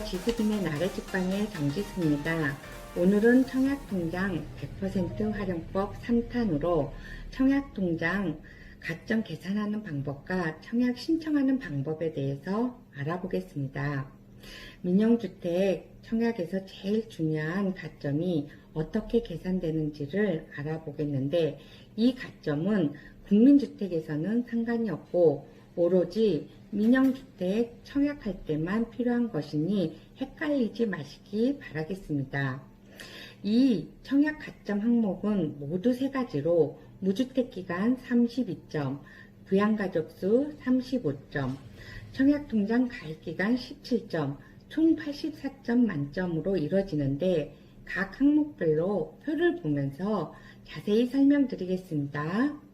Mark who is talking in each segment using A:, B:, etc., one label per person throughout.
A: 기수김의 나래집방의 정지수입니다. 오늘은 청약통장 100% 활용법 3탄으로 청약통장 가점 계산하는 방법과 청약 신청하는 방법에 대해서 알아보겠습니다. 민영주택 청약에서 제일 중요한 가점이 어떻게 계산되는지를 알아보겠는데 이 가점은 국민주택에서는 상관이 없고 오로지 민영주택 청약할 때만 필요한 것이니 헷갈리지 마시기 바라겠습니다. 이 청약 가점 항목은 모두 세 가지로 무주택 기간 32점, 부양가족수 35점, 청약통장 가입 기간 17점, 총 84점 만점으로 이루어지는데 각 항목별로 표를 보면서 자세히 설명드리겠습니다.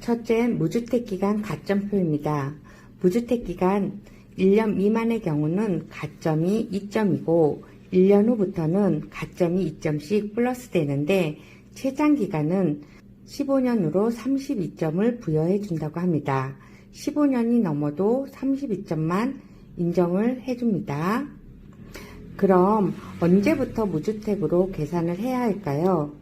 A: 첫째, 무주택 기간 가점표입니다. 무주택 기간 1년 미만의 경우는 가점이 2점이고 1년 후부터는 가점이 2점씩 플러스 되는데 최장 기간은 15년으로 32점을 부여해 준다고 합니다. 15년이 넘어도 32점만 인정을 해 줍니다. 그럼 언제부터 무주택으로 계산을 해야 할까요?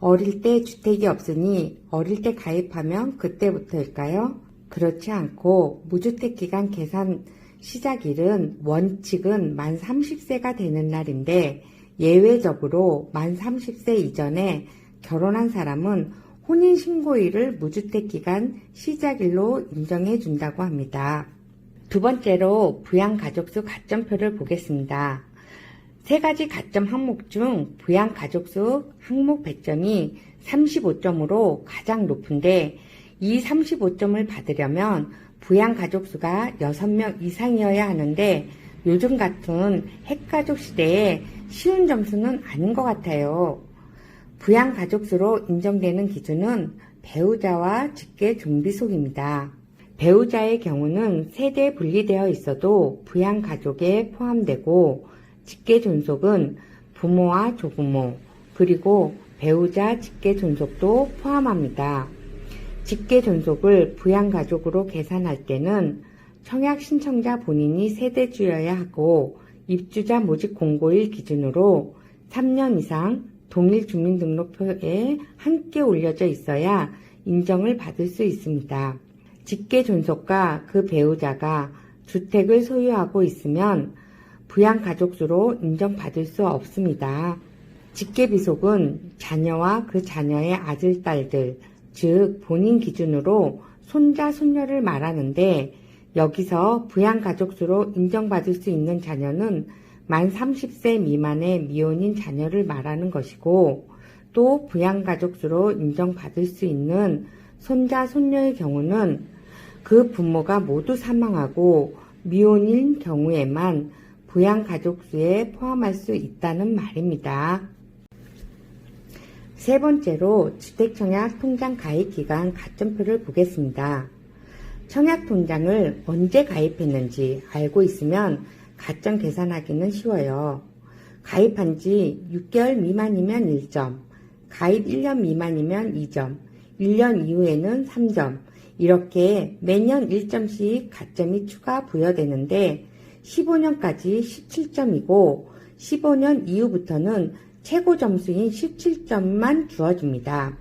A: 어릴 때 주택이 없으니 어릴 때 가입하면 그때부터일까요? 그렇지 않고 무주택 기간 계산 시작일은 원칙은 만 30세가 되는 날인데 예외적으로 만 30세 이전에 결혼한 사람은 혼인신고일을 무주택 기간 시작일로 인정해 준다고 합니다. 두 번째로 부양가족수 가점표를 보겠습니다. 세 가지 가점 항목 중 부양 가족수 항목 배점이 35점으로 가장 높은데 이 35점을 받으려면 부양 가족수가 6명 이상이어야 하는데 요즘 같은 핵가족 시대에 쉬운 점수는 아닌 것 같아요. 부양 가족수로 인정되는 기준은 배우자와 직계 좀비 속입니다. 배우자의 경우는 세대 분리되어 있어도 부양 가족에 포함되고 직계 존속은 부모와 조부모 그리고 배우자 직계 존속도 포함합니다. 직계 존속을 부양가족으로 계산할 때는 청약 신청자 본인이 세대주여야 하고 입주자 모집 공고일 기준으로 3년 이상 동일 주민등록표에 함께 올려져 있어야 인정을 받을 수 있습니다. 직계 존속과 그 배우자가 주택을 소유하고 있으면 부양가족수로 인정받을 수 없습니다. 직계비속은 자녀와 그 자녀의 아들, 딸들, 즉 본인 기준으로 손자, 손녀를 말하는데 여기서 부양가족수로 인정받을 수 있는 자녀는 만 30세 미만의 미혼인 자녀를 말하는 것이고 또 부양가족수로 인정받을 수 있는 손자, 손녀의 경우는 그 부모가 모두 사망하고 미혼인 경우에만 부양 가족수에 포함할 수 있다는 말입니다. 세 번째로 주택청약 통장 가입 기간 가점표를 보겠습니다. 청약 통장을 언제 가입했는지 알고 있으면 가점 계산하기는 쉬워요. 가입한 지 6개월 미만이면 1점, 가입 1년 미만이면 2점, 1년 이후에는 3점, 이렇게 매년 1점씩 가점이 추가 부여되는데 15년까지 17점이고 15년 이후부터는 최고 점수인 17점만 주어집니다.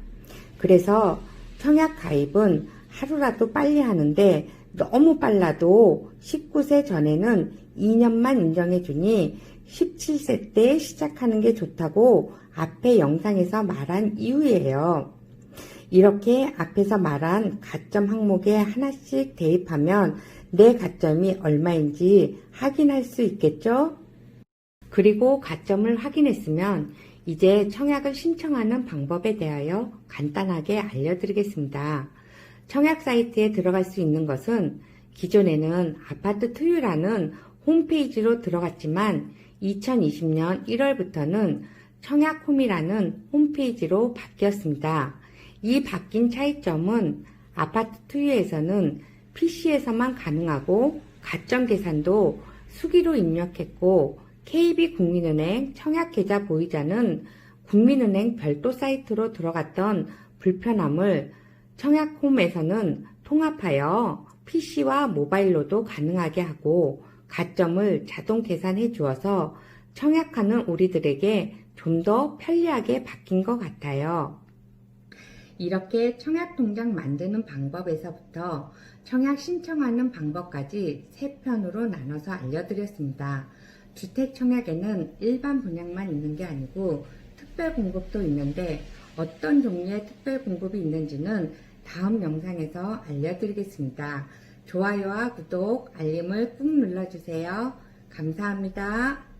A: 그래서 청약 가입은 하루라도 빨리 하는데 너무 빨라도 19세 전에는 2년만 인정해 주니 17세 때 시작하는 게 좋다고 앞에 영상에서 말한 이유예요. 이렇게 앞에서 말한 가점 항목에 하나씩 대입하면 내 가점이 얼마인지 확인할 수 있겠죠? 그리고 가점을 확인했으면 이제 청약을 신청하는 방법에 대하여 간단하게 알려드리겠습니다. 청약 사이트에 들어갈 수 있는 것은 기존에는 아파트 투유라는 홈페이지로 들어갔지만 2020년 1월부터는 청약홈이라는 홈페이지로 바뀌었습니다. 이 바뀐 차이점은 아파트 투유에서는 PC에서만 가능하고 가점 계산도 수기로 입력했고 KB국민은행 청약계좌 보유자는 국민은행 별도 사이트로 들어갔던 불편함을 청약홈에서는 통합하여 PC와 모바일로도 가능하게 하고 가점을 자동 계산해 주어서 청약하는 우리들에게 좀 더 편리하게 바뀐 것 같아요. 이렇게 청약 통장 만드는 방법에서부터 청약 신청하는 방법까지 세 편으로 나눠서 알려드렸습니다. 주택 청약에는 일반 분양만 있는 게 아니고 특별 공급도 있는데 어떤 종류의 특별 공급이 있는지는 다음 영상에서 알려드리겠습니다. 좋아요와 구독, 알림을 꾹 눌러주세요. 감사합니다.